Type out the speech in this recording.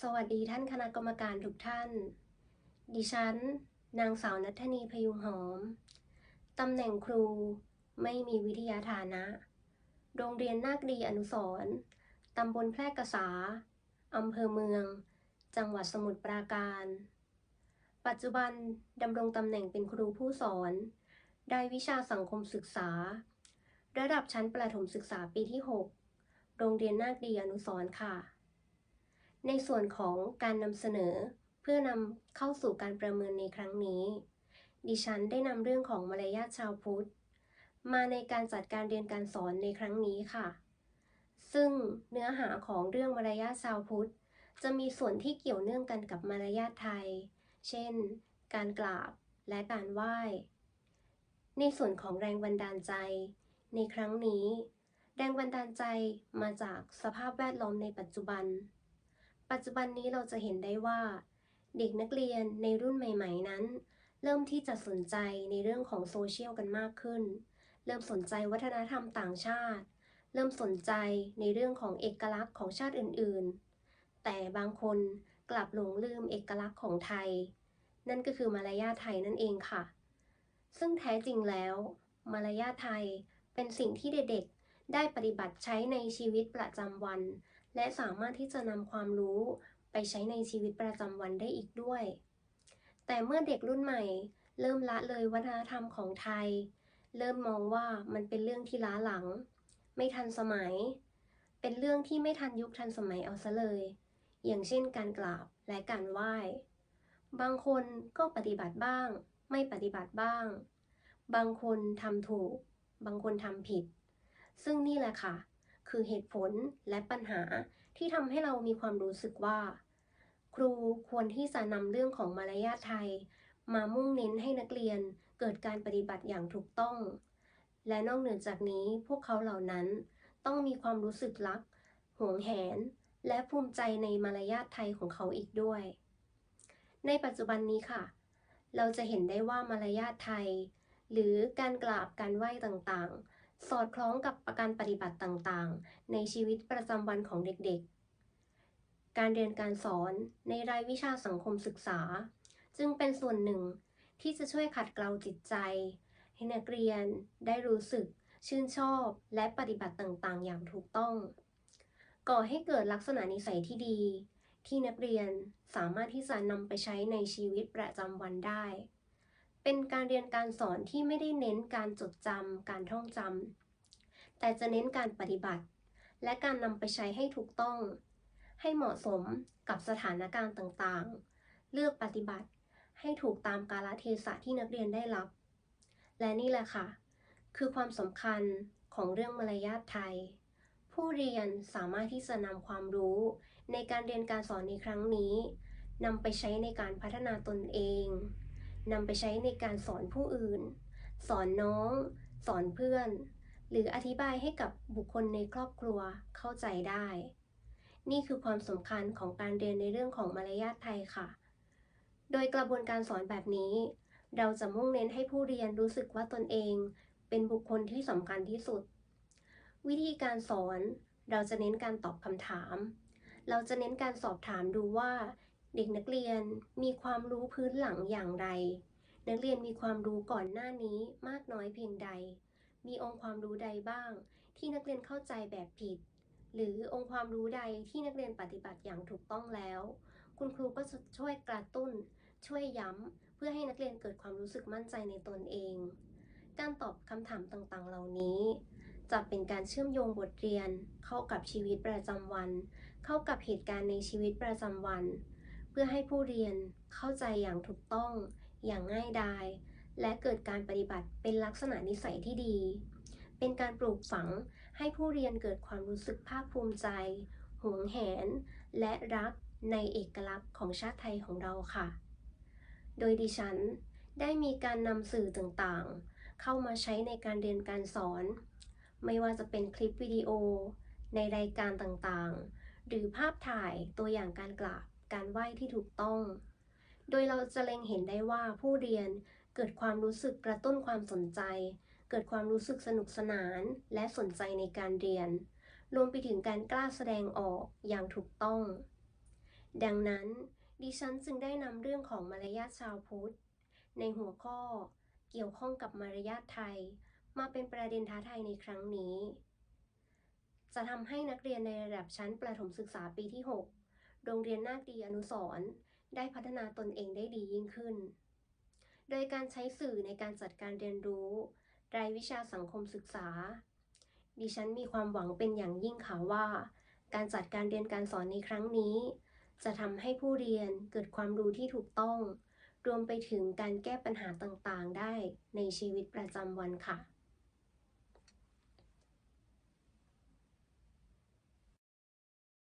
สวัสดีท่านคณะกรรมการทุกท่าน ดิฉัน นางสาวนัทธนีพยุงหอม ตำแหน่งครูไม่มีวิทยาฐานะ โรงเรียนนาคดีอนุสร์ตำบลแพร่กษา อำเภอเมือง จังหวัดสมุทรปราการ ปัจจุบันดำรงตำแหน่งเป็นครูผู้สอน ได้วิชาสังคมศึกษา ระดับชั้นประถมศึกษาปีที่ 6 โรงเรียนนาคดีอนุสร์ค่ะ ในส่วนของการนำเสนอ เพื่อนำเข้าสู่การประเมินในครั้งนี้ ดิฉันได้นำเรื่องของมารยาทชาวพุทธ มาในการจัดการเรียนการสอนในครั้งนี้ค่ะ ซึ่งเนื้อหาของเรื่องมารยาทชาวพุทธ จะมีส่วนที่เกี่ยวเนื่องกันกับมารยาทไทย เช่น การกราบและการไหว้ ในส่วนของแรงบันดาลใจ ในครั้งนี้ แรงบันดาลใจมาจากสภาพแวดล้อมในปัจจุบัน ปัจจุบันนี้เราจะเห็นได้ว่า เด็กนักเรียนในรุ่นใหม่ ๆ นั้น เริ่มที่จะสนใจในเรื่องของโซเชียลกันมากขึ้น เริ่มสนใจวัฒนธรรมต่างชาติ เริ่มสนใจในเรื่องของเอกลักษณ์ของชาติอื่น ๆ แต่บางคนกลับหลงลืมเอกลักษณ์ของไทย นั่นก็คือมารยาทไทยนั่นเองค่ะ ซึ่งแท้จริงแล้ว มารยาทไทยเป็นสิ่งที่เด็กๆได้ปฏิบัติใช้ในชีวิตประจำวัน และสามารถที่จะนำความรู้ไปใช้ในชีวิตประจำวันได้อีกด้วย แต่เมื่อเด็กรุ่นใหม่ เริ่มละเลยวัฒนธรรมของไทย เริ่มมองว่ามันเป็นเรื่องที่ล้าหลัง ไม่ทันสมัย เป็นเรื่องที่ไม่ทันยุคทันสมัยเอาซะเลย อย่างเช่นการกราบและการไหว้ บางคนก็ปฏิบัติบ้าง ไม่ปฏิบัติบ้าง บางคนทำถูก บางคนทำผิด ซึ่งนี่แหละค่ะ คือเหตุผลและปัญหาที่ทำให้เรามีความรู้สึกว่า ครูควรที่จะนำเรื่องของมารยาทไทย มามุ่งเน้นให้นักเรียนเกิดการปฏิบัติอย่างถูกต้อง และนอกเหนือจากนี้พวกเขาเหล่านั้นต้องมีความรู้สึกรักห่วงแหน และภูมิใจในมารยาทไทยของเขาอีกด้วย ในปัจจุบันนี้ค่ะ เราจะเห็นได้ว่ามารยาทไทย หรือการกราบการไหว้ต่างๆ สอดคล้องกับการปฏิบัติต่างๆ ในชีวิตประจำวันของเด็กๆ การเรียนการสอนในรายวิชาสังคมศึกษา จึงเป็นส่วนหนึ่งที่จะช่วยขัดเกลาจิตใจ ให้นักเรียนได้รู้สึก ชื่นชอบและปฏิบัติต่างๆ อย่างถูกต้อง ก่อให้เกิดลักษณะนิสัยที่ดี ที่นักเรียนสามารถที่จะนำไปใช้ในชีวิตประจำวันได้ เป็นการเรียนการสอนที่ไม่ได้เน้นการจดจำการท่องจำแต่จะเน้นการปฏิบัติ และการนำไปใช้ให้ถูกต้อง ให้เหมาะสมกับสถานการณ์ต่างๆ เลือกปฏิบัติให้ถูกตามกาลเทศะที่นักเรียนได้รับ และนี่แหละค่ะ คือความสำคัญของเรื่องมารยาทไทย ผู้เรียนสามารถที่จะนำความรู้ ในการเรียนการสอนในครั้งนี้นำไปใช้ในการพัฒนาตนเอง นำไปใช้ในการสอนผู้อื่น สอนน้อง สอนเพื่อน หรืออธิบายให้กับบุคคลในครอบครัวเข้าใจได้ นี่คือความสำคัญของการเรียนในเรื่องของมารยาทไทยค่ะ โดยกระบวนการสอนแบบนี้ เราจะมุ่งเน้นให้ผู้เรียนรู้สึกว่าตนเอง เป็นบุคคลที่สำคัญที่สุด วิธีการสอนเราจะเน้นการตอบคำถาม เราจะเน้นการสอบถามดูว่า เด็กนักเรียนมีความรู้พื้นหลังอย่างไร นักเรียนมีความรู้ก่อนหน้านี้มากน้อยเพียงใด มีองค์ความรู้ใดบ้าง ที่นักเรียนเข้าใจแบบผิด หรือองค์ความรู้ใดที่นักเรียนปฏิบัติอย่างถูกต้องแล้ว คุณครูก็จะช่วยกระตุ้น ช่วยย้ำ เพื่อให้นักเรียนเกิดความรู้สึกมั่นใจในตนเอง การตอบคำถามต่างๆ เหล่านี้จะเป็นการเชื่อมโยงบทเรียน เข้ากับชีวิตประจำวัน เข้ากับเหตุการณ์ในชีวิตประจำวัน เพื่อให้ผู้เรียนเข้าใจอย่างถูกต้อง อย่างง่ายดาย และเกิดการปฏิบัติเป็นลักษณะนิสัยที่ดี เป็นการปลูกฝังให้ผู้เรียนเกิดความรู้สึกภาคภูมิใจ หวงแหน และรักในเอกลักษณ์ของชาติไทยของเราค่ะ โดยดิฉันได้มีการนำสื่อต่างๆ เข้ามาใช้ในการเรียนการสอน ไม่ว่าจะเป็นคลิปวิดีโอ ในรายการต่างๆ หรือภาพถ่ายตัวอย่างการกราบ การไหว้ที่ถูกต้อง โดยเราจะเล็งเห็นได้ว่าผู้เรียนเกิดความรู้สึกกระตุ้นความสนใจ เกิดความรู้สึกสนุกสนานและสนใจในการเรียน รวมไปถึงการกล้าแสดงออกอย่างถูกต้อง ดังนั้น ดิฉันจึงได้นำเรื่องของมารยาทชาวพุทธ ในหัวข้อ เกี่ยวข้องกับมารยาทไทย มาเป็นประเด็นท้าทายในครั้งนี้จะทำให้นักเรียนในระดับชั้นประถมศึกษาปีที่ 6 โรงเรียนนาคดีอนุสรได้พัฒนาตนเองได้ดียิ่งขึ้น โดยการใช้สื่อในการจัดการเรียนรู้ รายวิชาสังคมศึกษา ดิฉันมีความหวังเป็นอย่างยิ่งค่ะว่า การจัดการเรียนการสอนในครั้งนี้ จะทำให้ผู้เรียนเกิดความรู้ที่ถูกต้อง รวมไปถึงการแก้ปัญหาต่างๆ ได้ในชีวิตประจำวันค่ะ